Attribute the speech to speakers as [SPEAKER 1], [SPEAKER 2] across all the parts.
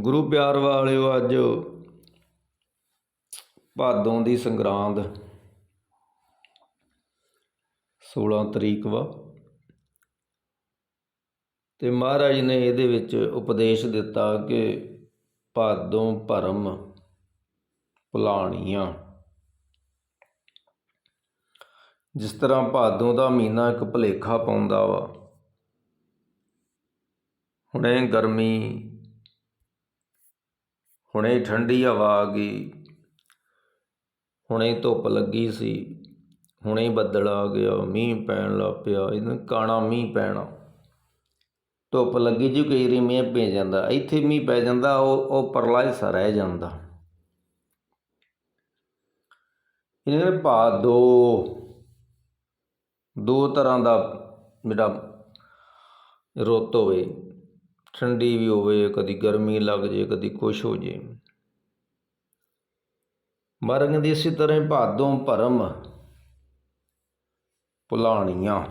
[SPEAKER 1] ਗੁਰੂ ਪਿਆਰ ਵਾਲਿਓ, ਅੱਜ ਭਾਦੋਂ ਦੀ ਸੰਗਰਾਂਦ 16 ਤਰੀਕ ਵਾ। ਤੇ ਮਹਾਰਾਜ ਨੇ ਇਹਦੇ ਵਿੱਚ ਉਪਦੇਸ਼ ਦਿੱਤਾ ਕਿ ਭਾਦੋਂ ਭਰਮ ਭੁਲਾਣੀਆਂ। ਜਿਸ ਤਰ੍ਹਾਂ ਭਾਦੋਂ ਦਾ ਮਹੀਨਾ ਇੱਕ ਭੁਲੇਖਾ ਪਾਉਂਦਾ ਵਾ, ਹੁਣੇ ਗਰਮੀ ਹੁਣੇ ਠੰਡੀ ਹਵਾ ਆ ਗਈ, ਹੁਣੇ ਧੁੱਪ ਲੱਗੀ ਸੀ, ਹੁਣੇ ਬੱਦਲ ਆ ਗਿਆ, ਮੀਂਹ ਪੈਣ ਲੱਗ ਪਿਆ, ਇਹਨੂੰ ਕਾਣਾ ਮੀਂਹ ਪੈਣਾ। ਧੁੱਪ ਲੱਗੀ ਜੀ ਕਈ ਵਾਰੀ ਮੀਂਹ ਪੈ ਜਾਂਦਾ, ਇੱਥੇ ਮੀਂਹ ਪੈ ਜਾਂਦਾ, ਉਹ ਉਹ ਪਰਲਾ ਹਿੱਸਾ ਰਹਿ ਜਾਂਦਾ। ਇਹਨਾਂ ਦੇ ਭਾਅ ਦੋ। ਦੋ ਤਰ੍ਹਾਂ ਦਾ ਜਿਹੜਾ ਰੁੱਤ ਹੋਵੇ। ਠੰਡੀ ਵੀ ਹੋਵੇ, ਕਦੀ ਗਰਮੀ ਲੱਗ ਜੇ, ਕਦੀ ਕੁਛ ਹੋ ਜੇ। ਮਹਾਰਾਜ ਕਹਿੰਦੇ ਇਸੇ ਤਰ੍ਹਾਂ ਭਾਦੋਂ ਭਰਮ ਭੁਲਾਣੀਆਂ।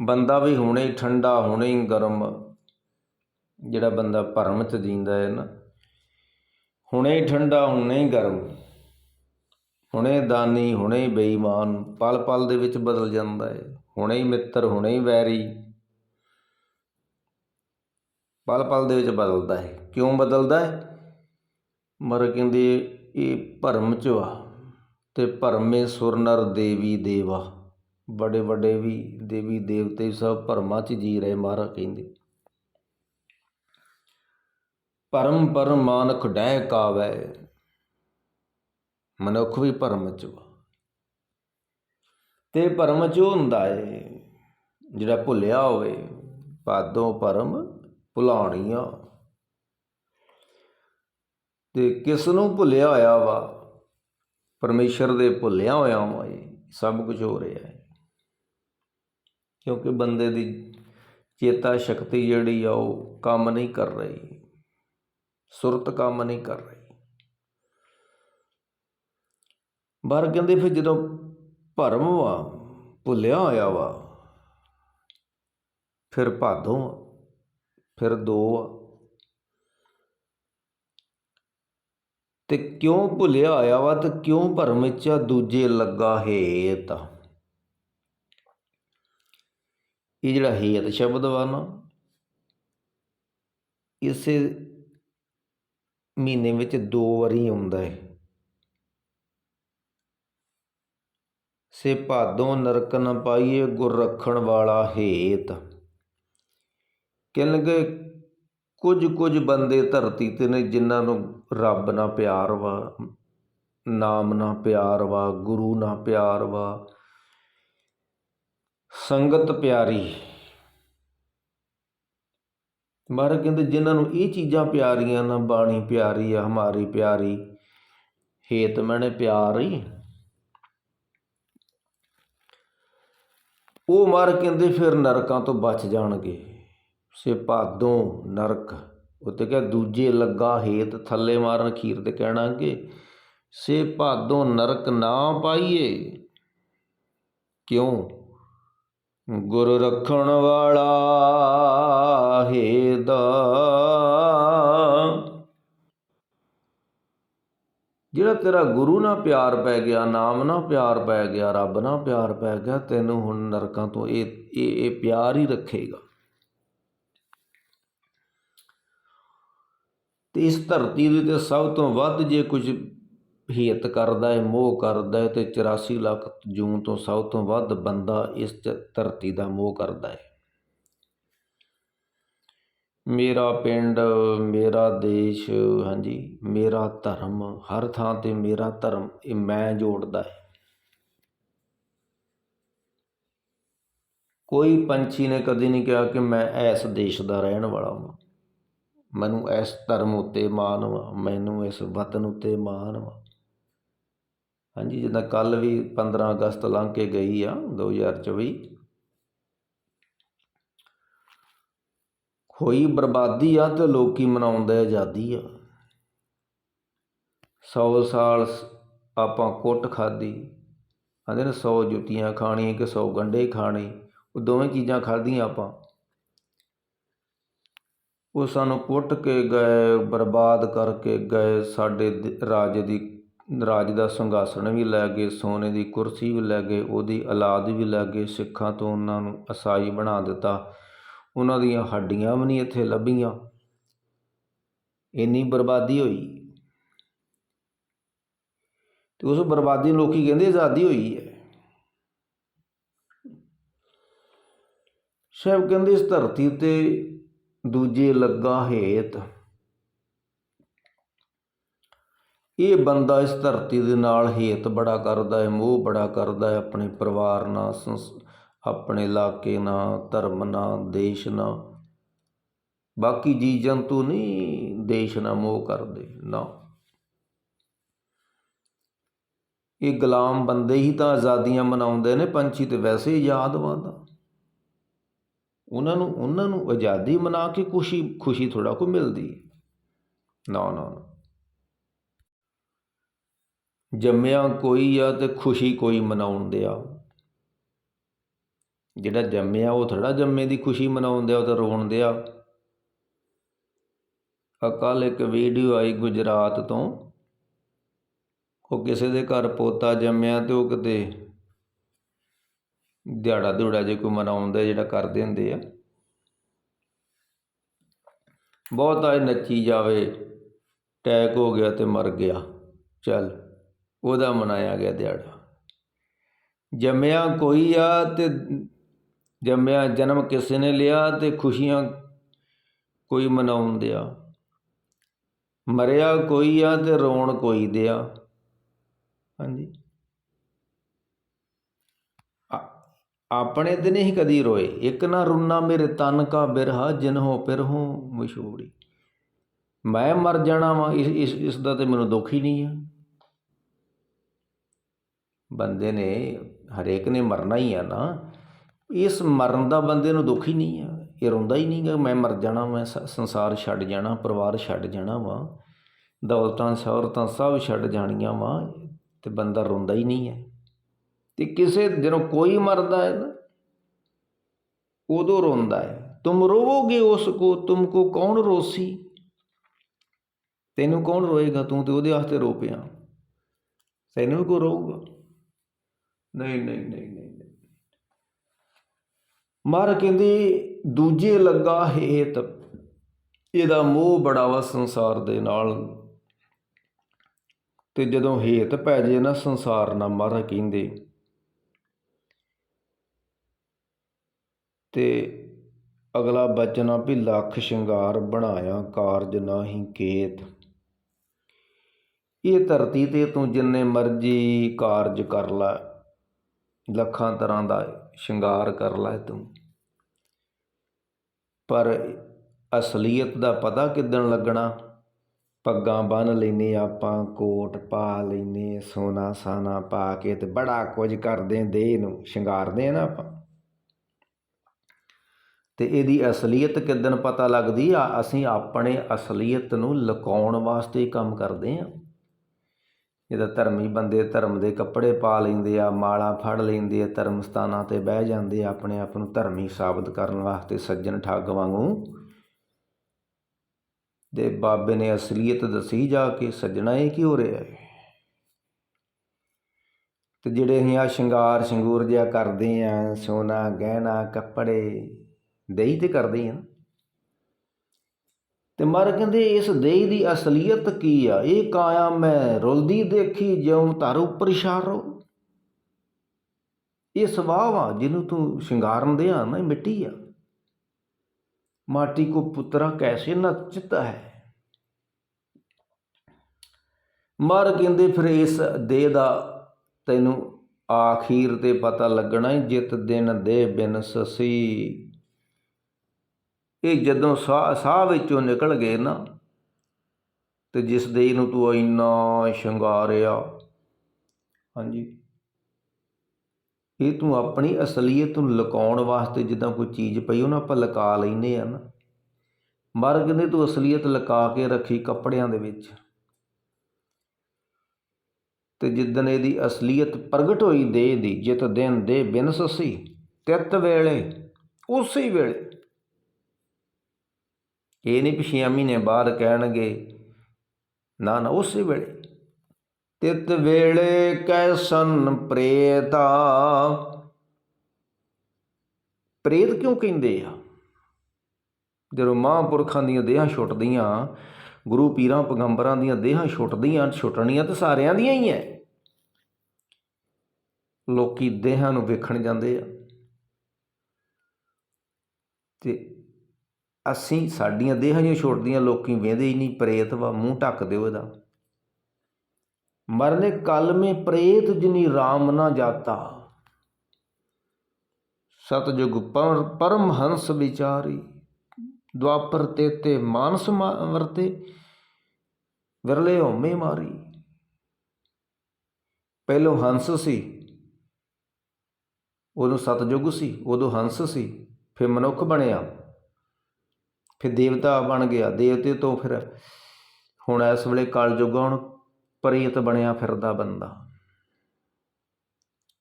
[SPEAKER 1] ਬੰਦਾ ਵੀ ਹੁਣੇ ਹੀ ਠੰਡਾ, ਹੁਣੇ ਹੀ ਗਰਮ, ਜਿਹੜਾ ਬੰਦਾ ਭਰਮ ਚ ਜੀਂਦਾ ਹੈ ਨਾ, ਹੁਣੇ ਹੀ ਠੰਡਾ, ਹੁਣੇ ਹੀ ਗਰਮ, ਹੁਣੇ ਦਾਨੀ, ਹੁਣੇ ਹੀ ਬੇਈਮਾਨ ਪਲ ਪਲ ਦੇ ਵਿੱਚ ਬਦਲ ਜਾਂਦਾ ਹੈ। ਹੁਣੇ ਹੀ ਮਿੱਤਰ, ਹੁਣੇ ਹੀ ਵੈਰੀ ਪਲ ਪਲ ਦੇ ਵਿੱਚ ਬਦਲਦਾ ਹੈ। ਕਿਉਂ ਬਦਲਦਾ ਹੈ? ਮਰ ਕਹਿੰਦੇ ਇਹ ਭਰਮ ਚ ਆ ਤੇ ਭਰਮੇ ਸੁਰ ਨਰ ਦੇਵੀ ਦੇਵਾ। ਬੜੇ ਵੱਡੇ ਵੀ ਦੇਵੀ ਦੇਵਤੇ ਸਭ ਭਰਮਾਂ ਚ ਜੀ ਰਹੇ ਮਹਾਰਾਜ ਕਹਿੰਦੇ। ਪਰਮ ਪਰਮ ਮਾਨਕ ਡਹਿ ਕਾਵੈ, ਮਨੁੱਖ ਵੀ ਭਰਮ ਚ ਵਾ ਤੇ ਭਰਮ ਚ ਉਹ ਹੁੰਦਾ ਏ, ਜਿਹੜਾ ਭੁੱਲਿਆ ਹੋਵੇ ਪਾਦੋਂ ਭਰਮ ਭੁਲਾਣੀਆਂ ਤੇ ਕਿਸ ਨੂੰ ਭੁੱਲਿਆ ਹੋਇਆ ਵਾ? ਪਰਮੇਸ਼ਰ ਦੇ ਭੁੱਲਿਆ ਹੋਇਆ ਵਾ ਇਹ। ਸਭ ਕੁਝ ਹੋ ਰਿਹਾ ਹੈ। ਕਿਉਂਕਿ ਬੰਦੇ ਦੀ ਚੇਤਾ ਸ਼ਕਤੀ ਜਿਹੜੀ ਆ ਉਹ ਕੰਮ ਨਹੀਂ ਕਰ ਰਹੀ। ਸੁਰਤ ਕੰਮ ਨਹੀਂ ਕਰ ਰਹੀ। ਬਾਹਰ ਕਹਿੰਦੇ ਫਿਰ ਜਦੋਂ ਭਰਮ ਵਾ ਭੁੱਲਿਆ ਹੋਇਆ ਵਾ ਫਿਰ ਭਾਦੋਂ ਆ, ਫਿਰ ਦੋ ਆ। ਤੇ ਕਿਉਂ ਭੁੱਲਿਆ ਹੋਇਆ ਵਾ ਤੇ ਕਿਉਂ ਭਰਮ ਵਿੱਚ ਆ, ਦੂਜੇ ਲੱਗਾ ਹੇਤ ਇਹ ਜਿਹੜਾ ਹੇਤ ਸ਼ਬਦ ਵਾ ਨਾ, ਇਸੇ ਮਹੀਨੇ ਵਿੱਚ ਦੋ ਵਾਰੀ ਆਉਂਦਾ ਹੈ ਸੇ ਭਾਦੋਂ ਨਰਕ ਨ ਪਾਈਏ ਗੁਰ ਰੱਖਣ ਵਾਲਾ ਹੇਤ। ਕਹਿੰਦੇ ਕੁਝ ਕੁਝ ਬੰਦੇ ਧਰਤੀ ਤੇ ਨੇ ਜਿਨ੍ਹਾਂ ਨੂੰ ਰੱਬ ਨਾਲ ਪਿਆਰ ਵਾ, ਨਾਮ ਨਾਲ ਪਿਆਰ ਵਾ, ਗੁਰੂ ਨਾਲ ਪਿਆਰ ਵਾ। ਸੰਗਤ ਪਿਆਰੀ। ਮਹਾਰਾਜ ਕਹਿੰਦੇ, ਜਿਨ੍ਹਾਂ ਨੂੰ ਇਹ ਚੀਜ਼ਾਂ ਪਿਆਰੀਆਂ ਨਾ, ਬਾਣੀ ਪਿਆਰੀ ਆ, ਹਮਾਰੀ ਪਿਆਰੀ, ਹੇਤ ਮੈਨੇ ਪਿਆਰ। ਹੀ ਉਹ ਮਰ ਕਹਿੰਦੇ, ਫਿਰ ਨਰਕਾਂ ਤੋਂ ਬਚ ਜਾਣਗੇ। ਸੇ ਭਾਦੋਂ ਨਰਕ। ਉੱਤੇ ਕਿਹਾ, ਦੂਜੇ ਲੱਗਾ ਹੇਤ, ਥੱਲੇ ਮਾਰਨ ਖੀਰ ਤੇ ਕਹਿਣਾ ਕਿ ਸੇ ਭਾਦੋਂ ਨਰਕ ਨਾ ਪਾਈਏ। ਕਿਉਂ? ਗੁਰ ਰੱਖਣ ਵਾਲਾ ਹੇਦਾ ਜਿਹੜਾ ਤੇਰਾ ਗੁਰੂ ਨਾਲ ਪਿਆਰ ਪੈ ਗਿਆ, ਨਾਮ ਨਾਲ ਪਿਆਰ ਪੈ ਗਿਆ, ਰੱਬ ਨਾਲ ਪਿਆਰ ਪੈ ਗਿਆ, ਤੈਨੂੰ ਹੁਣ ਨਰਕਾਂ ਤੋਂ ਇਹ ਇਹ ਇਹ ਪਿਆਰ ਹੀ ਰੱਖੇਗਾ। ਅਤੇ ਇਸ ਧਰਤੀ ਦੇ ਤੇ ਸਭ ਤੋਂ ਵੱਧ ਜੇ ਕੁਝ ਹਿੱਤ ਕਰਦਾ ਹੈ, ਮੋਹ ਕਰਦਾ ਹੈ ਤਾਂ ਚੁਰਾਸੀ ਲੱਖ ਜੂਨ ਤੋਂ ਸਭ ਤੋਂ ਵੱਧ ਬੰਦਾ ਇਸ ਧ- ਧਰਤੀ ਦਾ ਮੋਹ ਕਰਦਾ ਹੈ। ਮੇਰਾ ਪਿੰਡ, ਮੇਰਾ ਦੇਸ਼, ਹਾਂਜੀ, ਮੇਰਾ ਧਰਮ, ਹਰ ਥਾਂ ਤੇ ਮੇਰਾ ਧਰਮ, ਇਹ ਮੈਂ ਜੋੜਦਾ ਹੈ। ਕੋਈ ਪੰਛੀ ਨੇ ਕਦੇ ਨਹੀਂ ਕਿਹਾ ਕਿ ਮੈਂ ਇਸ ਦੇਸ਼ ਦਾ ਰਹਿਣ ਵਾਲਾ ਹਾਂ ਮੈਨੂੰ ਇਸ ਧਰਮ ਉੱਤੇ ਮਾਣ ਵਾ, ਮੈਨੂੰ ਇਸ ਵਤਨ ਉੱਤੇ ਮਾਣ ਵਾ। ਹਾਂਜੀ, ਜਿੱਦਾਂ ਕੱਲ ਵੀ 15 ਅਗਸਤ ਲੰਘ ਕੇ ਗਈ ਆ 2024 ਹੋਈ ਬਰਬਾਦੀ ਆ ਤੇ ਲੋਕੀ ਮਨਾਉਂਦੇ ਆਜ਼ਾਦੀ ਆ। 100 ਸਾਲ ਸ- ਆਪਾਂ ਕੁੱਟ ਖਾਦੀ ਕਹਿੰਦੇ ਨੇ 100 ਜੁੱਤੀਆਂ ਖਾਣੀ ਕਿ 100 ਗੰਢੇ ਖਾਣੇ। ਉਹ ਦੋਵੇਂ ਚੀਜ਼ਾਂ ਖਾਧੀਆਂ ਆਪਾਂ। ਉਹ ਸਾਨੂੰ ਕੁੱਟ ਕੇ ਗਏ, ਬਰਬਾਦ ਕਰਕੇ ਗਏ। ਸਾਡੇ ਦ- ਰਾਜ ਦੀ, ਰਾਜ ਦਾ ਸਿੰਘਾਸਣ ਵੀ ਲੈ ਗਏ, ਸੋਨੇ ਦੀ ਕੁਰਸੀ ਵੀ ਲੈ ਗਏ, ਉਹਦੀ ਔਲਾਦ ਵੀ ਲੈ ਗਏ। ਸਿੱਖਾਂ ਤੋਂ ਉਹਨਾਂ ਨੂੰ ਅਸਾਈ ਬਣਾ ਦਿੱਤਾ। ਉਹਨਾਂ ਦੀਆਂ ਹੱਡੀਆਂ ਵੀ ਨਹੀਂ ਇੱਥੇ ਲੱਭੀਆਂ। ਇੰਨੀ ਬਰਬਾਦੀ ਹੋਈ। ਤੇ ਉਸ ਬਰਬਾਦੀ ਨੂੰ ਲੋਕੀ ਕਹਿੰਦੇ ਆਜ਼ਾਦੀ ਹੋਈ ਹੈ। ਸ਼ਾਇਦ ਕਹਿੰਦੇ ਇਸ ਧਰਤੀ ਤੇ ਦੂਜੇ ਲੱਗਾ ਹੇਤ। ਇਹ ਬੰਦਾ ਇਸ ਧਰਤੀ ਦੇ ਨਾਲ ਹੇਤ ਬੜਾ ਕਰਦਾ ਹੈ, ਮੋਹ ਬੜਾ ਕਰਦਾ ਹੈ, ਆਪਣੇ ਪਰਿਵਾਰ ਨਾਲ, ਸੰਸ- ਆਪਣੇ ਇਲਾਕੇ ਨਾਲ, ਧਰਮ ਨਾਲ, ਦੇਸ਼ ਨਾਲ। ਬਾਕੀ ਜੀ ਜੰਤੂ ਨਹੀਂ, ਦੇਸ਼ ਨਾਲ ਮੋਹ ਕਰਦੇ, ਨਾ। ਇਹ ਗੁਲਾਮ ਬੰਦੇ ਹੀ ਤਾਂ ਆਜ਼ਾਦੀਆਂ ਮਨਾਉਂਦੇ ਨੇ, ਪੰਛੀ ਤੇ ਵੈਸੇ ਹੀ ਆਜ਼ਾਦਵਾਦ ਆ ਉਹਨਾਂ ਨੂੰ ਉਹਨਾਂ ਨੂੰ ਆਜ਼ਾਦੀ ਮਨਾ ਕੇ ਖੁਸ਼ੀ ਖੁਸ਼ੀ ਥੋੜਾ ਕੋ ਮਿਲਦੀ ਹੈ। ਨਾ ਨਾ ਜੰਮਿਆ ਕੋਈ ਆ ਤੇ ਖੁਸ਼ੀ ਕੋਈ ਮਨਾਉਣ ਦਿਆ। ਜਿਹੜਾ ਜੰਮਿਆ, ਉਹ ਥੋੜਾ ਜੰਮੇ ਦੀ ਖੁਸ਼ੀ ਮਨਾਉਣ ਦਿਆ, ਉਹ ਤਾਂ ਰੋਣ ਦਿਆ। ਕੱਲ੍ਹ ਇੱਕ ਵੀਡੀਓ ਆਈ ਗੁਜਰਾਤ ਤੋਂ। ਉਹ ਕਿਸੇ ਦੇ ਘਰ ਪੋਤਾ ਜੰਮਿਆ ਤੇ ਉਹ ਕਿਤੇ ਦਿਹਾੜਾ ਦਿਹੜਾ ਜੇ ਕੋਈ ਮਨਾਉਂਦਾ, ਜਿਹੜਾ ਕਰਦੇ ਹੁੰਦੇ ਆ। ਬਹੁਤ ਆਏ ਨੱਚੀ ਜਾਵੇ ਟੈਕ ਹੋ ਗਿਆ ਤੇ ਮਰ ਗਿਆ। ਚੱਲ, ਉਹਦਾ ਮਨਾਇਆ ਗਿਆ ਦਿਹਾੜਾ। ਜੰਮਿਆ ਕੋਈ ਆ ਤੇ ਜੰਮਿਆ ਜਨਮ ਕਿਸੇ ਨੇ ਲਿਆ ਤੇ ਖੁਸ਼ੀਆਂ ਕੋਈ ਮਨਾਉਣ ਦਿਆ। ਮਰਿਆ ਕੋਈ ਆ ਤੇ ਰੋਣ ਕੋਈ ਦਿਆ। ਹਾਂਜੀ ਆ- ਆਪਣੇ ਤੇ ਨਹੀਂ ਕਦੀ ਰੋਏ। ਇੱਕ ਨਾ ਰੁਨਾ ਮੇਰੇ ਤਨ ਕਾ ਬਿਰਹਾ ਜਿਨਹੋ ਪਿਰਹੋ ਮਸ਼ਹੂਰੀ। ਮੈਂ ਮਰ ਜਾਣਾ ਵਾਂ, ਇਸ ਇਸ ਇਸ ਦਾ ਤੇ ਮੈਨੂੰ ਦੁੱਖ ਹੀ ਨਹੀਂ ਆ। ਬੰਦੇ ਨੇ, ਹਰੇਕ ਨੇ ਮਰਨਾ ਹੀ ਆ ਨਾ। ਇਸ ਮਰਨ ਦਾ ਬੰਦੇ ਨੂੰ ਦੁੱਖ ਹੀ ਨਹੀਂ ਆ। ਇਹ ਰੋਂਦਾ ਹੀ ਨਹੀਂ ਗਾ, ਮੈਂ ਮਰ ਜਾਣਾ ਮੈਂ ਸ- ਸੰਸਾਰ ਛੱਡ ਜਾਣਾ, ਪਰਿਵਾਰ ਛੱਡ ਜਾਣਾ ਵਾ। ਦੌਲਤਾਂ ਸ਼ੌਹਰਤਾਂ ਸਭ ਛੱਡ ਜਾਣੀਆਂ ਵਾਂ, ਤੇ ਬੰਦਾ ਰੋਂਦਾ ਹੀ ਨਹੀਂ ਹੈ ਤੇ ਕਿਸੇ ਜਦੋਂ ਕੋਈ ਮਰਦਾ ਹੈ ਨਾ, ਉਦੋਂ ਰੋਂਦਾ ਹੈ। ਤੁਮ ਰੋਵੋਗੇ ਉਸ ਕੋ ਤੁਮਕੋ ਕੌਣ ਰੋਸੀ? ਤੈਨੂੰ ਕੌਣ ਰੋਏਗਾ? ਤੂੰ ਤੇ ਉਹਦੇ ਵਾਸਤੇ ਰੋ ਪਿਆ। ਤੈਨੂੰ ਕੋ ਰੋਊਗਾ? ਨਹੀਂ ਨਹੀਂ ਨਹੀਂ ਨਹੀਂ ਨਹੀਂ। ਕਹਿੰਦੀ, ਦੂਜੇ ਲੱਗਾ ਹੇਤ, ਇਹਦਾ ਮੋਹ ਬੜਾ ਵਾ ਸੰਸਾਰ ਦੇ ਨਾਲ। ਤੇ ਜਦੋਂ ਹੇਤ ਪੈ ਜੇ ਨਾ, ਸੰਸਾਰ ਨਾਲ ਮਰ ਕਹਿੰਦੇ। ਅਤੇ ਅਗਲਾ ਬਚਨ ਆ ਵੀ ਲੱਖ ਸ਼ਿੰਗਾਰ ਬਣਾਇਆ ਕਾਰਜ ਨਾਹੀ ਕੇਤ ਇਹ ਧਰਤੀ ਤੇ ਤੂੰ ਜਿੰਨੇ ਮਰਜ਼ੀ ਕਾਰਜ ਕਰ ਲੈ, ਲੱਖਾਂ ਤਰ੍ਹਾਂ ਦਾ ਸ਼ਿੰਗਾਰ ਕਰ ਲੈ ਤੂੰ। ਪਰ ਅਸਲੀਅਤ ਦਾ ਪਤਾ ਕਿੱਦਣ ਲੱਗਣਾ? ਪੱਗਾਂ ਬੰਨ ਲੈਨੇ ਆਪਾਂ, ਕੋਟ ਪਾ ਲੈਨੇ ਸੋਨਾ ਸਾਨਾ ਪਾ ਕੇ ਤੇ ਬੜਾ ਕੁਝ ਕਰਦੇ ਦੇਹ ਨੂੰ ਸ਼ਿੰਗਾਰਦੇ ਆ ਨਾ ਆਪਾਂ। ਤੇ ਇਹਦੀ ਅਸਲੀਅਤ ਕਿੱਦਣ ਪਤਾ ਲੱਗਦੀ ਆ? ਅਸੀਂ ਆਪਣੇ ਅਸਲੀਅਤ ਨੂੰ ਲੁਕਾਉਣ ਵਾਸਤੇ ਕੰਮ ਕਰਦੇ ਆ। ਜਿਹਦਾ ਧਰਮੀ ਬੰਦੇ ਧਰਮ ਦੇ ਕੱਪੜੇ ਪਾ ਲੈਂਦੇ ਆ, ਮਾਲਾ ਫੜ ਲੈਂਦੇ ਆ ਧਰਮ ਸਥਾਨਾਂ ਤੇ ਬਹਿ ਜਾਂਦੇ ਆ, ਆਪਣੇ ਆਪ ਨੂੰ ਧਰਮੀ ਸਾਬਤ ਕਰਨ ਵਾਸਤੇ ਸੱਜਣ ਠੱਗ ਵਾਂਗੂ। ਦੇ ਬਾਬੇ ਨੇ ਅਸਲੀਅਤ ਦਸੀ ਜਾ ਕੇ ਸੱਜਣਾ ਇਹ ਕੀ ਹੋ ਰਿਹਾ ਹੈ ਤੇ ਜਿਹੜੇ ਅਸੀਂ ਆ ਸ਼ਿੰਗਾਰ ਸ਼ਿੰਗੂਰ ਜਿਹਾ ਕਰਦੇ ਆ, ਸੋਨਾ, ਗਹਿਣਾ, ਕੱਪੜੇ ਦੇਹੀ ਤੇ ਕਰਦੇ ਹੀ ਆ ਤੇ ਮਰ ਕਹਿੰਦੇ, ਇਸ ਦੇਹੀ ਦੀ ਅਸਲੀਅਤ ਕੀ ਆ? ਇਹ ਕਾਇਆ ਮੈਂ ਰੁਲਦੀ ਦੇਖੀ, ਜਿਉਂ ਧਰ ਉੱਪਰ ਇਸ਼ਾਰੋ। ਇਹ ਸੁਭਾਅ ਆ ਜਿਹਨੂੰ ਤੂੰ ਸ਼ਿੰਗਾਰਨ ਦੇ ਆ ਨਾ ਮਿੱਟੀ ਆ। ਮਾਟੀ ਕੋ ਪੁੱਤਰਾ ਕੈਸੇ ਨਚਤਾ ਹੈ। ਮਰ ਕਹਿੰਦੇ, ਫਿਰ ਇਸ ਦੇਹ ਦਾ ਤੈਨੂੰ ਆਖੀਰ ਤੇ ਪਤਾ ਲੱਗਣਾ ਈ, ਜਿਤ ਦਿਨ ਦੇ ਬਿਨ ਸਸੀ। ਇਹ ਜਦੋਂ ਸਾਹ ਸਾਹ ਵਿੱਚੋਂ ਨਿਕਲ ਗਏ ਨਾ, ਤੇ ਜਿਸ ਦੇਹ ਨੂੰ ਤੂੰ ਇੰਨਾ ਸ਼ਿੰਗਾਰਿਆ, ਹਾਂਜੀ। ਇਹ ਤੂੰ ਆਪਣੀ ਅਸਲੀਅਤ ਨੂੰ ਲੁਕਾਉਣ ਵਾਸਤੇ ਜਿੱਦਾਂ ਕੋਈ ਚੀਜ਼ ਪਈ, ਉਹਨੂੰ ਆਪਾਂ ਲੁਕਾ ਲੈਨੇ ਆ ਨਾ। ਮਰ ਕਹਿੰਦੇ ਤੂੰ ਅਸਲੀਅਤ ਲੁਕਾ ਕੇ ਰੱਖੀ ਕੱਪੜਿਆਂ ਦੇ ਵਿੱਚ। ਤੇ ਜਿੱਦਣ ਇਹਦੀ ਅਸਲੀਅਤ ਪ੍ਰਗਟ ਹੋਈ, ਦੇਹ ਦੀ ਜਿਤ ਦਿਨ ਦੇ ਬਿਨਸਸੀ ਤਿਤ ਵੇਲੇ, ਉਸੇ ਵੇਲੇ। ਇਹ ਨਹੀਂ ਪਿਛੇ ਮਹੀਨੇ ਬਾਅਦ ਕਹਿਣਗੇ, ਨਾ ਨਾ, ਉਸੇ ਵੇਲੇ। ਤਿਤ ਵੇਲੇ ਕੈਸਨ ਪ੍ਰੇਤਾ। ਪ੍ਰੇਤ ਕਿਉਂ ਕਹਿੰਦੇ ਆ? ਜਦੋਂ ਮਹਾਂਪੁਰਖਾਂ ਦੀਆਂ ਦੇਹਾਂ ਛੁੱਟਦੀਆਂ, ਗੁਰੂ ਪੀਰਾਂ, ਪੈਗੰਬਰਾਂ ਦੀਆਂ ਦੇਹਾਂ ਛੁੱਟਦੀਆਂ, ਛੁੱਟਣੀਆਂ ਤਾਂ ਸਾਰਿਆਂ ਦੀਆਂ ਹੀ ਐ। ਲੋਕੀ ਦੇਹਾਂ ਨੂੰ ਵੇਖਣ ਜਾਂਦੇ ਆ। ਤੇ ਅਸੀਂ ਸਾਡੀਆਂ ਦੇਹਾਂ ਜਿਹੀਆਂ ਛੋਟਦੀਆਂ ਲੋਕੀ ਵੇਂਦੇ ਹੀ ਨਹੀਂ, ਪ੍ਰੇਤ ਵਾ, ਮੂੰਹ ਢੱਕ ਦਿਓ ਇਹਦਾ। ਮਰਨੇ ਕਲ ਮੇ ਪ੍ਰੇਤ ਜਿਨੀ RAM ਨਾ ਜਾਤਾ। ਸਤਜੁਗ ਪਰਮ ਹੰਸ ਵਿਚਾਰੀ ਦੁਆਪਰ ਤੇ ਮਾਨਸ ਮਾ- ਵਰਤੇ, ਵਿਰਲੇ ਹਉਮੈ ਮਾਰੀ। ਪਹਿਲੋਂ ਹੰਸ ਸੀ, ਉਦੋਂ ਸਤਜੁਗ ਸੀ, ਉਦੋਂ ਹੰਸ ਸੀ, ਫਿਰ ਮਨੁੱਖ ਬਣਿਆ। ਫਿਰ ਦੇਵਤਾ ਬਣ ਗਿਆ, ਦੇਵਤੇ ਤੋਂ ਫਿਰ ਹੁਣ ਇਸ ਵੇਲੇ ਕਲਯੁਗ ਹੁਣ ਪ੍ਰੇਤ ਬਣਿਆ ਫਿਰਦਾ ਬੰਦਾ।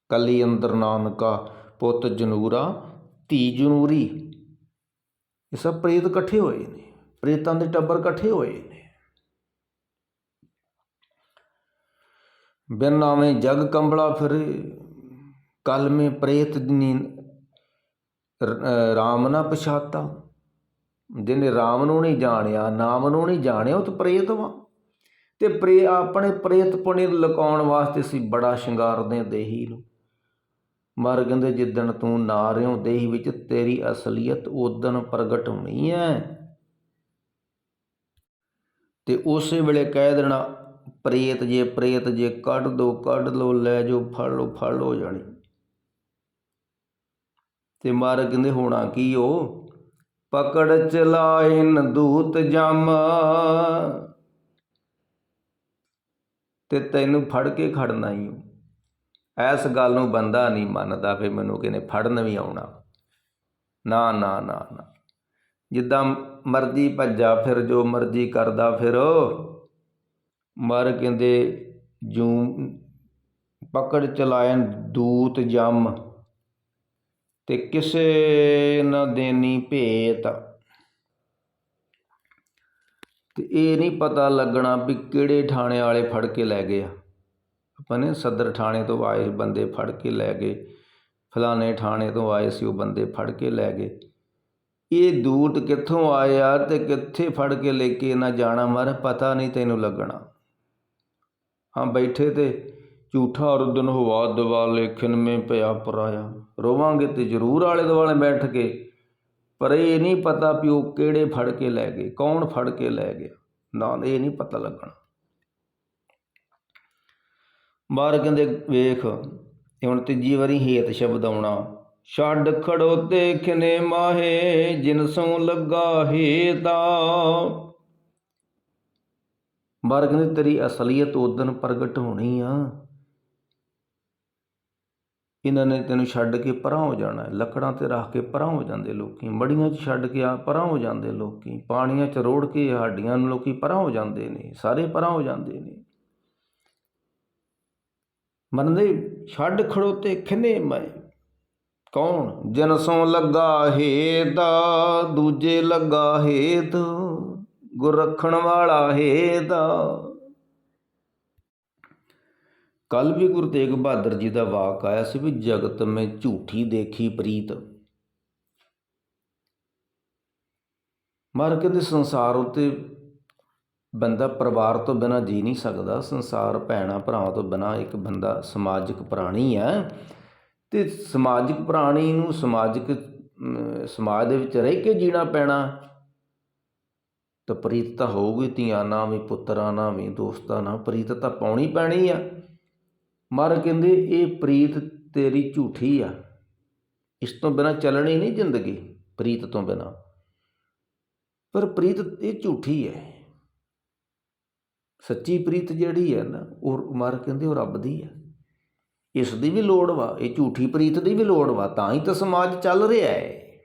[SPEAKER 1] ਕੱਲੀ ਅੰਦਰ ਨਾਨਕਾ ਪੁੱਤ ਜਨੂਰਾ, ਧੀ ਜਨੂਰੀ, ਇਹ ਸਭ ਪ੍ਰੇਤ ਇਕੱਠੇ ਹੋਏ ਨੇ, ਪ੍ਰੇਤਾਂ ਦੇ ਟੱਬਰ ਇਕੱਠੇ ਹੋਏ ਨੇ। ਬਿਨ ਨਾਵੇਂ ਜਗ ਕੰਬਲਾ ਫਿਰੇ, ਕਲ ਮੇ ਪ੍ਰੇਤ ਨੀ ਰਾਮ ਨਾ ਪਛਾਤਾ। ਜਿਹਨੇ ਰਾਮ ਨੂੰ ਨਹੀਂ ਜਾਣਿਆ, ਨਾਮ ਨੂੰ ਨਹੀਂ ਜਾਣਿਆ, ਉਹ ਤਾਂ ਪ੍ਰੇਤ ਵਾ। ਤੇ ਪ੍ਰੇ, ਆਪਣੇ ਪ੍ਰੇਤ ਪੁਣੇ ਨੂੰ ਲੁਕਾਉਣ ਵਾਸਤੇ ਅਸੀਂ ਬੜਾ ਸ਼ਿੰਗਾਰਦੇ ਹਾਂ ਦੇਹੀ ਨੂੰ। ਮਰ ਕਹਿੰਦੇ, ਜਿੱਦਣ ਤੂੰ ਨਾ ਰਿਓ ਦੇਹੀ ਵਿੱਚ, ਤੇਰੀ ਅਸਲੀਅਤ ਉਦਣ ਪ੍ਰਗਟ ਹੋਣੀ ਹੈ ਤੇ ਉਸੇ ਵੇਲੇ ਕਹਿ ਦੇਣਾ, ਪ੍ਰੇਤ ਜੇ ਪ੍ਰੇਤ ਜੇ, ਕੱਢ ਦੋ, ਕੱਢ ਲੋ ਲੈ ਜੋ ਫੜ ਲੋ ਫੜ ਲੋ ਜਾਣੀ। ਤੇ ਮਰ ਕਹਿੰਦੇ, ਹੋਣਾ ਕੀ ਉਹ ਪਕੜ ਚਲਾਇਨ ਦੂਤ ਜਮ। ਤੇ ਤੈਨੂੰ ਫੜ ਕੇ ਖੜਨਾ ਹੀ ਐਸ ਗੱਲ ਨੂੰ ਬੰਦਾ ਨਹੀਂ ਮੰਨਦਾ ਫੇ ਮੈਨੂੰ ਕਿਨੇ ਫੜਨ ਵੀ ਆਉਣਾ। ਨਾ ਨਾ ਨਾ ਨਾ। ਜਿੱਦਾਂ ਮਰਜ਼ੀ ਭੱਜਾ, ਫਿਰ ਜੋ ਮਰਜ਼ੀ ਕਰਦਾ, ਫਿਰ ਮਰ ਕਹਿੰਦੇ ਜੂ। ਪਕੜ ਚਲਾਇਨ ਦੂਤ ਜਮ। ਤੇ ਕਿਸੇ ਨਾ ਦੇਣੀ ਭੇਤ। ਤੇ ਇਹ ਨਹੀਂ ਪਤਾ ਲੱਗਣਾ ਵੀ ਕਿਹੜੇ ਥਾਣੇ ਵਾਲੇ ਫੜ ਕੇ ਲੈ ਗਏ ਆ। ਆਪਾਂ ਨੇ ਸਦਰ ਥਾਣੇ ਤੋਂ ਆਏ ਬੰਦੇ ਫੜ ਕੇ ਲੈ ਗਏ। ਫਲਾਣੇ ਥਾਣੇ ਤੋਂ ਆਏ ਸੀ, ਉਹ ਬੰਦੇ ਫੜ ਕੇ ਲੈ ਗਏ। ਇਹ ਦੂਤ ਕਿੱਥੋਂ ਆਇਆ ਤੇ ਕਿੱਥੇ ਫੜ ਕੇ ਲੈ ਕੇ ਨਾ ਜਾਣਾ ਮਰ ਪਤਾ ਨਹੀਂ ਤੈਨੂੰ ਲੱਗਣਾ। ਹਾਂ, ਬੈਠੇ ਤੇ ਝੂਠਾ ਰੁਦਨ ਹੋਵਾ ਦਵਾ ਲੇਖਨ ਮੇ ਪਿਆ ਪਰਾਇਆ। ਰੋਵਾਂਗੇ ਤੇ ਜ਼ਰੂਰ ਆਲੇ ਦੁਆਲੇ ਬੈਠ ਕੇ, ਪਰ ਇਹ ਨਹੀਂ ਪਤਾ ਵੀ ਉਹ ਕਿਹੜੇ ਫੜ ਕੇ ਲੈ ਗਏ, ਕੌਣ ਫੜ ਕੇ ਲੈ ਗਿਆ। ਨਾ, ਇਹ ਨਹੀਂ ਪਤਾ ਲੱਗਣਾ। ਬਾਹਰ ਕਹਿੰਦੇ, ਵੇਖ, ਇਹ ਹੁਣ ਤੀਜੀ ਵਾਰੀ ਹੇਤ ਸ਼ਬਦ ਆਉਣਾ। ਛੱਡ ਖੜੋ ਤੇ ਖਨੇ ਮਾਹੇ ਜਿਨਸੋਂ ਲੱਗਾ ਹੇਤਾ। ਬਾਹਰ ਕਹਿੰਦੇ, ਤੇਰੀ ਅਸਲੀਅਤ ਉਦਨ ਪ੍ਰਗਟ ਹੋਣੀ ਆ। ਇਹਨਾਂ ਨੇ ਤੈਨੂੰ ਛੱਡ ਕੇ ਪਰਾਂ ਹੋ ਜਾਣਾ ਲੱਕੜਾਂ ਤੇ ਰੱਖ ਕੇ ਪਰਾਂ ਹੋ ਜਾਂਦੇ ਲੋਕੀ, ਮੜੀਆਂ 'ਚ ਛੱਡ ਕੇ ਆ ਪਰਾਂ ਹੋ ਜਾਂਦੇ ਲੋਕੀ, ਪਾਣੀਆਂ 'ਚ ਰੋੜ ਕੇ ਹੱਡੀਆਂ ਨੂੰ ਲੋਕੀ ਪਰਾਂ ਹੋ ਜਾਂਦੇ ਨੇ, ਸਾਰੇ ਪਰਾਂ ਹੋ ਜਾਂਦੇ ਨੇ। ਮੰਨਦੇ ਛੱਡ ਖੜੋਤੇ ਖਿਨੇ ਮੈਂ, ਕੌਣ? ਜਨਸੋਂ ਲੱਗਾ ਹੇਤ, ਦੂਜੇ ਲੱਗਾ ਹੇਤ ਗੁਰ ਰੱਖਣ ਵਾਲਾ ਹੇਤ। ਕੱਲ ਵੀ ਗੁਰੂ ਤੇਗ ਬਹਾਦਰ ਜੀ ਦਾ ਵਾਕ ਆਇਆ ਸੀ ਵੀ ਜਗਤ ਮੈਂ ਝੂਠੀ ਦੇਖੀ ਪ੍ਰੀਤ। ਮਰ ਕਹਿੰਦੇ ਸੰਸਾਰ ਉਤੇ ਬੰਦਾ ਪਰਿਵਾਰ ਤੋਂ ਬਿਨਾ ਜੀ ਨਹੀਂ ਸਕਦਾ, ਸੰਸਾਰ ਭੈਣਾ ਭਰਾਵਾਂ ਤੋਂ ਬਿਨਾ ਇੱਕ ਬੰਦਾ ਸਮਾਜਿਕ ਪ੍ਰਾਣੀ ਹੈ ਤੇ ਸਮਾਜਿਕ ਪ੍ਰਾਣੀ ਨੂੰ ਸਮਾਜਿਕ ਸਮਾਜ ਦੇ ਵਿੱਚ ਰਹਿ ਕੇ ਜੀਣਾ ਪੈਣਾ, ਤਾਂ ਪ੍ਰੀਤ ਤਾਂ ਹੋਊਗੀ, ਧੀਆਂ ਨਾਲ ਵੀ ਪੁੱਤਰਾਂ ਨਾਲ ਵੀ ਦੋਸਤਾਂ ਨਾਲ, ਪ੍ਰੀਤ ਤਾਂ ਪਾਉਣੀ ਪੈਣੀ ਆ। ਮਰ ਕਹਿੰਦੇ, ਇਹ ਪ੍ਰੀਤ ਤੇਰੀ ਝੂਠੀ ਆ। ਇਸ ਤੋਂ ਬਿਨਾ ਚੱਲਣੀ ਨਹੀਂ ਜ਼ਿੰਦਗੀ, ਪ੍ਰੀਤ ਤੋਂ ਬਿਨਾ। ਪਰ ਪ੍ਰੀਤ ਇਹ ਝੂਠੀ ਹੈ। ਸੱਚੀ ਪ੍ਰੀਤ ਜਿਹੜੀ ਹੈ ਨਾ, ਉਹ ਮਰ ਕਹਿੰਦੇ, ਉਹ ਰੱਬ ਦੀ ਹੈ। ਇਸ ਦੀ ਵੀ ਲੋੜ ਵਾ, ਇਹ ਝੂਠੀ ਪ੍ਰੀਤ ਦੀ ਵੀ ਲੋੜ ਵਾ, ਤਾਂ ਹੀ ਤਾਂ ਸਮਾਜ ਚੱਲ ਰਿਹਾ ਹੈ।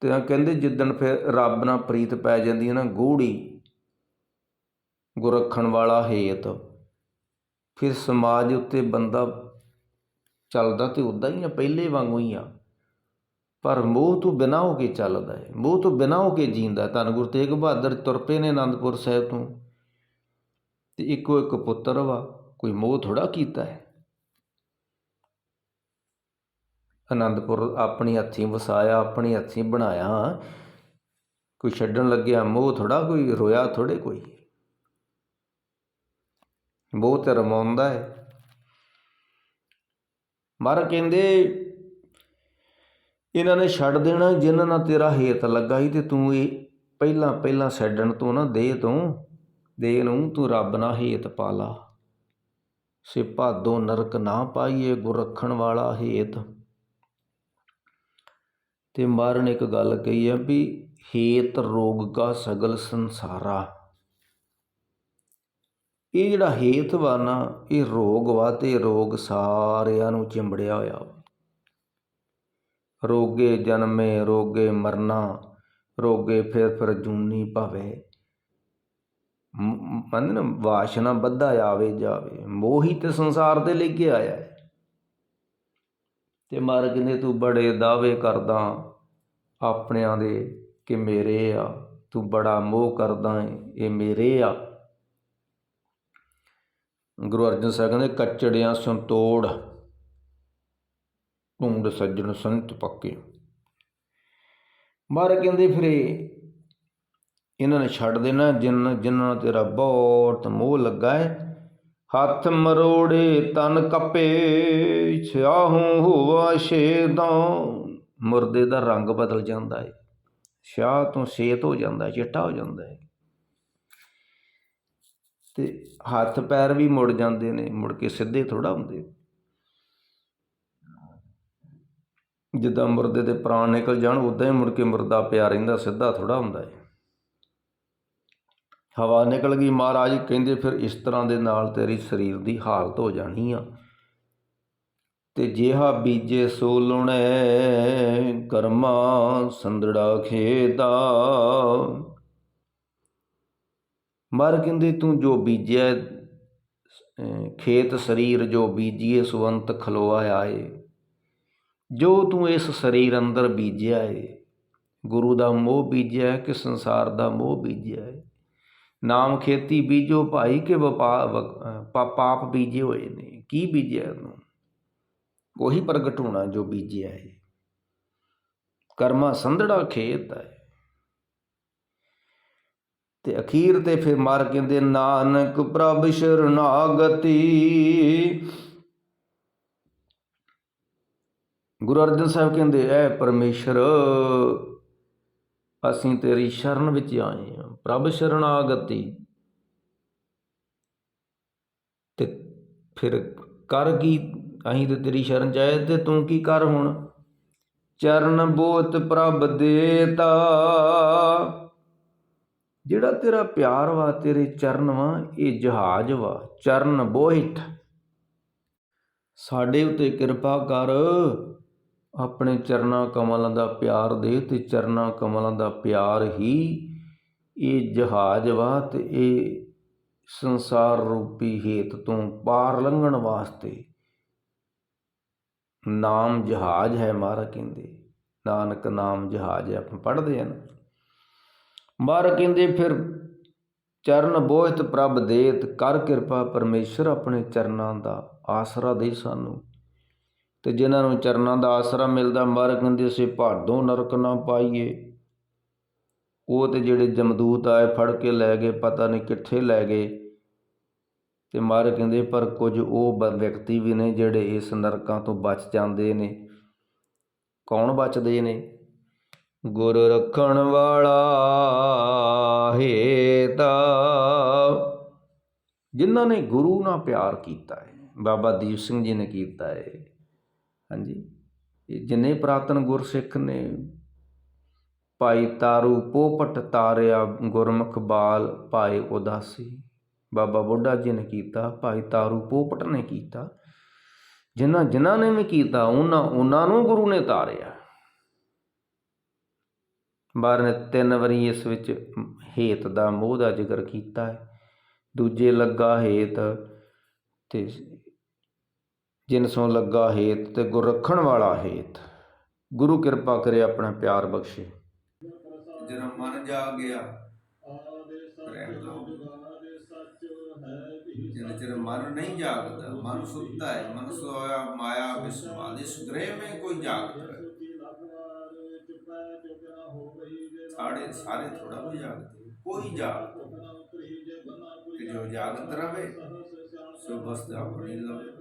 [SPEAKER 1] ਤੇ ਆ ਕਹਿੰਦੇ, ਜਿੱਦਣ ਫਿਰ ਰੱਬ ਨਾਲ ਪ੍ਰੀਤ ਪੈ ਜਾਂਦੀ ਹੈ ਨਾ, ਗੂੜੀ ਗੁਰੱਖਣ ਵਾਲਾ ਹੇਤ। ਫਿਰ ਸਮਾਜ ਉੱਤੇ ਬੰਦਾ ਚੱਲਦਾ ਤੇ ਉਦਾਂ ਹੀ ਆ, ਪਹਿਲੇ ਵਾਂਗੂ ਹੀ ਆ। ਪਰ ਮੋਹ ਤੋਂ ਬਿਨਾਂ ਹੋ ਕੇ ਚੱਲਦਾ ਹੈ ਮੋਹ ਤੋਂ ਬਿਨਾਂ ਹੋ ਕੇ ਜੀਂਦਾ? ਧੰਨ ਗੁਰੂ ਤੇਗ ਬਹਾਦਰ ਤੁਰ ਪਏ ਨੇ ਆਨੰਦਪੁਰ ਸਾਹਿਬ ਤੋਂ। ਤੇ ਇੱਕੋ ਇੱਕ ਪੁੱਤਰ ਵਾ, ਕੋਈ ਮੋਹ ਥੋੜਾ ਕੀਤਾ ਹੈ ਆਨੰਦਪੁਰ ਆਪਣੀ ਹੱਥੀਂ ਵਸਾਇਆ, ਆਪਣੀ ਹੱਥੀਂ ਬਣਾਇਆ। ਕੋਈ ਛੱਡਣ ਲੱਗਿਆ, ਮੋਹ ਥੋੜਾ ਕੋਈ, ਰੋਇਆ ਥੋੜੇ ਕੋਈ? ਬਹੁਤ ਰਮਾਉਂਦਾ ਹੈ। ਮਰ ਕਹਿੰਦੇ, ਇਹਨਾਂ ਨੇ ਛੱਡ ਦੇਣਾ, ਜਿਨ੍ਹਾਂ ਨਾਲ ਤੇਰਾ ਹੇਤ ਲੱਗਾ ਸੀ ਤੇ ਤੂੰ ਇਹ ਪਹਿਲਾਂ ਪਹਿਲਾਂ ਛੱਡਣ ਤੋਂ ਨਾ ਦੇ ਤੋਂ ਦੇ ਨੂੰ ਤੂੰ ਰੱਬ ਨਾਲ ਹੇਤ ਪਾ ਲਾ। ਸੇ ਭਾਦੋ ਨਰਕ ਨਾ ਪਾਈਏ, ਗੁਰ ਰੱਖਣ ਵਾਲਾ ਹੇਤ। ਤੇ ਮਾਰਨ ਇੱਕ ਗੱਲ ਕਹੀ ਹੈ ਵੀ ਹੇਤ ਰੋਗ ਕਾ ਸਗਲ ਸੰਸਾਰਾ। ਇਹ ਜਿਹੜਾ ਹੇਤ ਵਾ ਨਾ, ਇਹ ਰੋਗ ਵਾ ਤੇ ਰੋਗ ਸਾਰਿਆਂ ਨੂੰ ਚਿੰਬੜਿਆ ਹੋਇਆ ਵਾ। ਰੋਗੇ ਜਨਮੇ, ਰੋਗੇ ਮਰਨਾ, ਰੋਗੇ ਫਿਰ ਫਿਰ ਜੂਨੀ ਭਾਵੇ ਮੰਨ ਨਾ ਵਾਸ਼ਨਾ ਬੱਧਾ ਆਵੇ ਜਾਵੇ ਮੋਹੀ ਤੇ ਸੰਸਾਰ ਦੇ ਲੈ ਕੇ ਆਇਆ ਹੈ? ਤੇ ਮਰ ਕਹਿੰਦੇ, ਤੂੰ ਬੜੇ ਦਾਅਵੇ ਕਰਦਾ ਆਪਣਿਆਂ ਦੇ ਕਿ ਮੇਰੇ ਆ, ਤੂੰ ਬੜਾ ਮੋਹ ਕਰਦਾ ਏ, ਇਹ ਮੇਰੇ ਆ। ਗੁਰੂ ਅਰਜਨ ਸਾਹਿਬ ਕਹਿੰਦੇ, ਕੱਚੜਿਆਂ ਸੰਤੋੜ ਢੂੰਡ ਸੱਜਣ ਸੰਤ ਪੱਕੇ। ਮਾਰ ਕਹਿੰਦੇ, ਫਿਰੇ ਇਹਨਾਂ ਨੇ ਛੱਡ ਦੇਣਾ, ਜਿੰਨ ਜਿਨ੍ਹਾਂ ਨਾਲ ਤੇਰਾ ਬਹੁਤ ਮੋਹ ਲੱਗਾ ਹੈ ਹੱਥ ਮਰੋੜੇ ਤਨ ਕੱਪੇ ਛਾਹੂ ਹੋਵਾ ਛੇਦਾਂ। ਮੁਰਦੇ ਦਾ ਰੰਗ ਬਦਲ ਜਾਂਦਾ ਹੈ ਛਾਹ ਤੋਂ ਸ਼ੇਤ ਹੋ ਜਾਂਦਾ ਚਿੱਟਾ ਹੋ ਜਾਂਦਾ ਹੈ ਤੇ ਹੱਥ ਪੈਰ ਵੀ ਮੁੜ ਜਾਂਦੇ ਨੇ, ਮੁੜ ਕੇ ਸਿੱਧੇ ਥੋੜ੍ਹਾ ਹੁੰਦੇ ਜਿੱਦਾਂ ਮੁਰਦੇ ਦੇ ਪ੍ਰਾਣ ਨਿਕਲ ਜਾਣ ਉਦਾਂ ਹੀ ਮੁੜ ਕੇ ਮੁਰਦਾ ਪਿਆ ਰਹਿੰਦਾ, ਸਿੱਧਾ ਥੋੜ੍ਹਾ ਹੁੰਦਾ ਹੈ ਹਵਾ ਨਿਕਲ ਗਈ, ਮਹਾਰਾਜ ਕਹਿੰਦੇ ਫਿਰ ਇਸ ਤਰ੍ਹਾਂ ਦੇ ਨਾਲ ਤੇਰੀ ਸਰੀਰ ਦੀ ਹਾਲਤ ਹੋ ਜਾਣੀ ਆ। ਤੇ ਜਿਹਾ ਬੀਜੇ ਸੋ ਲੁਣੈ ਕਰਮਾ ਸੰਦੜਾ ਖੇਦਾ ਮਰ ਕਹਿੰਦੇ ਤੂੰ ਜੋ ਬੀਜਿਆ ਖੇਤ ਸਰੀਰ ਜੋ ਬੀਜੀਏ ਸੁਵੰਤ ਖਲੋਆ ਆਏ। ਜੋ ਤੂੰ ਇਸ ਸਰੀਰ ਅੰਦਰ ਬੀਜਿਆ ਏ ਗੁਰੂ ਦਾ ਮੋਹ ਬੀਜਿਆ ਕਿ ਸੰਸਾਰ ਦਾ ਮੋਹ ਬੀਜਿਆ ਏ ਨਾਮ ਖੇਤੀ ਬੀਜੋ ਭਾਈ ਕਿ ਵਪਾ ਪਾਪ ਬੀਜੇ ਹੋਏ ਨੇ, ਕੀ ਬੀਜਿਆ ਨੂੰ ਉਹੀ ਪ੍ਰਗਟ ਹੋਣਾ ਜੋ ਬੀਜਿਆ ਹੈ ਕਰਮਾ ਸੰਧੜਾ ਖੇਤ ਹੈ। ਤੇ ਅਖੀਰ ਤੇ ਫਿਰ ਮਾਰ ਕਹਿੰਦੇ, ਨਾਨਕ ਪ੍ਰਭ ਸ਼ਰਨਾਗਤੀ। ਗੁਰੂ ਅਰਜਨ ਸਾਹਿਬ ਕਹਿੰਦੇ, ਐ ਪਰਮੇਸ਼ਰ, ਅਸੀਂ ਤੇਰੀ ਸ਼ਰਨ ਵਿੱਚ ਆਏ ਹਾਂ। ਪ੍ਰਭ ਸ਼ਰਨਾਗਤੀ। ਤੇ ਫਿਰ ਕਰ ਕੀ? ਅਸੀਂ ਤੇ ਤੇਰੀ ਸ਼ਰਨ ਜਾਏ ਤੇ ਤੂੰ ਕੀ ਕਰ ਹੁਣ? ਚਰਨ ਬੋਤ ਪ੍ਰਭ ਦੇਤਾ। ਜਿਹੜਾ ਤੇਰਾ ਪਿਆਰ ਵਾ, ਤੇਰੇ ਚਰਨ ਵਾ, ਇਹ ਜਹਾਜ਼ ਵਾ। ਚਰਨ ਬੋਹਿਤ। ਸਾਡੇ ਉਤੇ ਕਿਰਪਾ ਕਰ। ਆਪਣੇ ਚਰਨਾ ਕਮਲਾਂ ਦਾ ਪਿਆਰ ਦੇ ਤੇ ਚਰਨਾ ਕਮਲਾਂ ਦਾ ਪਿਆਰ ਹੀ। ਇਹ ਜਹਾਜ਼ ਵਾ ਤੇ ਇਹ ਸੰਸਾਰ ਰੂਪੀ ਹੇਤ ਤੋਂ ਪਾਰ ਲੰਘਣ ਵਾਸਤੇ। ਨਾਮ ਜਹਾਜ਼ ਹੈ ਮਾਰਾ ਕਹਿੰਦੇ। ਨਾਨਕ ਨਾਮ ਜਹਾਜ਼ ਹੈ, ਆਪਾਂ ਪੜ੍ਹਦੇ ਆ ਨਾ ਮਾਰ ਕਹਿੰਦੇ, ਫਿਰ ਚਰਨ ਬੋਹਿਤ ਪ੍ਰਭ ਦੇਤ, ਕਰ ਕਿਰਪਾ ਪਰਮੇਸ਼ਰ ਆਪਣੇ ਚਰਨਾਂ ਦਾ ਆਸਰਾ ਦੇ ਸਾਨੂੰ। ਤੇ ਜਿਨ੍ਹਾਂ ਨੂੰ ਚਰਨਾਂ ਦਾ ਆਸਰਾ ਮਿਲਦਾ, ਮਰ ਕਹਿੰਦੇ ਸੇ ਭਾਦੋਂ ਨਰਕ ਨਾ ਪਾਈਏ। ਉਹ ਤੇ ਜਿਹੜੇ ਜਮਦੂਤ ਆਏ, ਫੜ ਕੇ ਲੈ ਗਏ, ਪਤਾ ਨਹੀਂ ਕਿੱਥੇ ਲੈ ਗਏ। ਤੇ ਮਰ ਕਹਿੰਦੇ, ਪਰ ਕੁਝ ਉਹ ਵਿਅਕਤੀ ਵੀ ਨੇ ਜਿਹੜੇ ਇਸ ਨਰਕਾਂ ਤੋਂ ਬਚ ਜਾਂਦੇ ਨੇ। ਕੌਣ ਬਚਦੇ ਨੇ? ਗੁਰ ਰੱਖਣ ਵਾਲਾ ਹੇਤਾ ਜਿਨ੍ਹਾਂ ਨੇ ਗੁਰੂ ਨਾਲ ਪਿਆਰ ਕੀਤਾ ਹੈ, ਬਾਬਾ ਦੀਪ ਸਿੰਘ ਜੀ ਨੇ ਕੀਤਾ ਹੈ। ਹਾਂਜੀ, ਇਹ ਜਿੰਨੇ ਪ੍ਰਾਤਨ ਗੁਰਸਿੱਖ ਨੇ, ਭਾਈ ਤਾਰੂ ਪੋਪਟ ਤਾਰਿਆ ਗੁਰਮੁਖ ਬਾਲ ਭਾਈ ਉਦਾਸੀ, ਬਾਬਾ ਬੁੱਢਾ ਜੀ ਨੇ ਕੀਤਾ, ਭਾਈ ਤਾਰੂ ਪੋਪਟ ਨੇ ਕੀਤਾ। ਜਿਨ੍ਹਾਂ ਜਿਨ੍ਹਾਂ ਨੇ ਵੀ ਕੀਤਾ, ਉਹਨਾਂ ਉਹਨਾਂ ਨੂੰ ਗੁਰੂ ਨੇ ਤਾਰਿਆ। ਬਾਰ ਨੇ ਤਿੰਨ ਵਾਰੀ ਇਸ ਵਿੱਚ ਹੇਤ ਦਾ ਮੋਹ ਦਾ ਜ਼ਿਕਰ ਕੀਤਾ ਹੈ। ਦੂਜੇ ਲੱਗਾ ਹੇਤ ਤੇ ਜਿਨਸੋਂ ਲੱਗਾ ਹੇਤ ਤੇ ਗੁਰ ਰੱਖਣ ਵਾਲਾ ਹੇਤ।
[SPEAKER 2] ਗੁਰੂ ਕਿਰਪਾ ਕਰੇ ਆਪਣਾ ਪਿਆਰ ਬਖਸ਼ੇ।
[SPEAKER 1] ਜਿਹੜਾ ਮਨ ਜਾ ਗਿਆ। ਪ੍ਰੇਮ ਦਾ। ਜਿੰਨਾ ਚਿਰ ਮਨ ਨਹੀਂ ਜਾਗਦਾ, ਮਨ ਸੁੱਤਾ ਹੈ, ਮਨ ਸੋਇਆ ਮਾਇਆ ਵਿਸਮਾਦਿਸ ਗ੍ਰਹਿ ਮੇ ਕੋਈ ਜਾਗਦਾ ਸਾਰੇ ਸਾਰੇ ਥੋੜਾ ਹੋ ਜਾਗਦੇ ਕੋਈ ਜਾਗ ਕਿ ਜੋ ਜਾਗਤ ਰਵੇ ਸੋ ਬਸ ਆਪਣੀ ਲਵੇ।